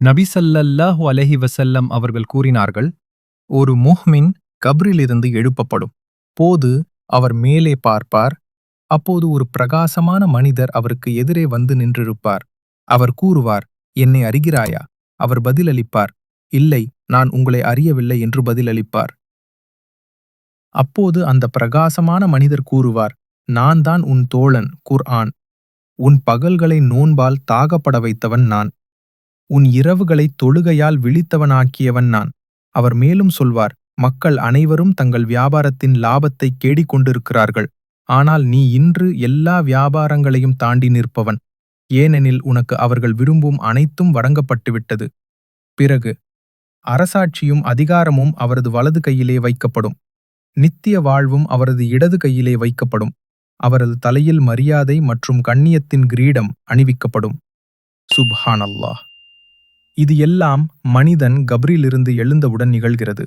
நபிசல்லல்லாஹு அலைஹி வசல்லம் அவர்கள் கூறினார்கள் ஒரு முஹ்மின் கப்ரிலிருந்து எழுப்பப்படும். போது அவர் மேலே பார்ப்பார் அப்போது ஒரு பிரகாசமான மனிதர் அவருக்கு எதிரே வந்து நின்றிருப்பார். அவர் கூறுவார் என்னை அறிகிறாயா? அவர் பதிலளிப்பார் இல்லை நான் உங்களை அறியவில்லை என்று பதிலளிப்பார். அப்போது அந்த பிரகாசமான மனிதர் கூறுவார் நான் தான் உன் தோழன் குர் ஆன் உன் பகல்களை நோன்பால் தாகப்பட வைத்தவன் நான். உன் இரவுகளை தொழுகையால் விழித்தவனாக்கியவன் நான். அவர் மேலும் சொல்வார் மக்கள் அனைவரும் தங்கள் வியாபாரத்தின் லாபத்தை கேடிக் கொண்டிருக்கிறார்கள் ஆனால் நீ இன்று எல்லா வியாபாரங்களையும் தாண்டி நிற்பவன். ஏனெனில் உனக்கு அவர்கள் விரும்பும் அனைத்தும் வழங்கப்பட்டுவிட்டது. பிறகு அரசாட்சியும் அதிகாரமும் அவரது வலது கையிலே வைக்கப்படும். நித்திய வாழ்வும் அவரது இடது கையிலே வைக்கப்படும். அவரது தலையில் மரியாதை மற்றும் கண்ணியத்தின் கிரீடம் அணிவிக்கப்படும். சுப்ஹானல்லாஹ். இது எல்லாம் மனிதன் கபரிலிருந்து எழுந்தவுடன் நிகழ்கிறது.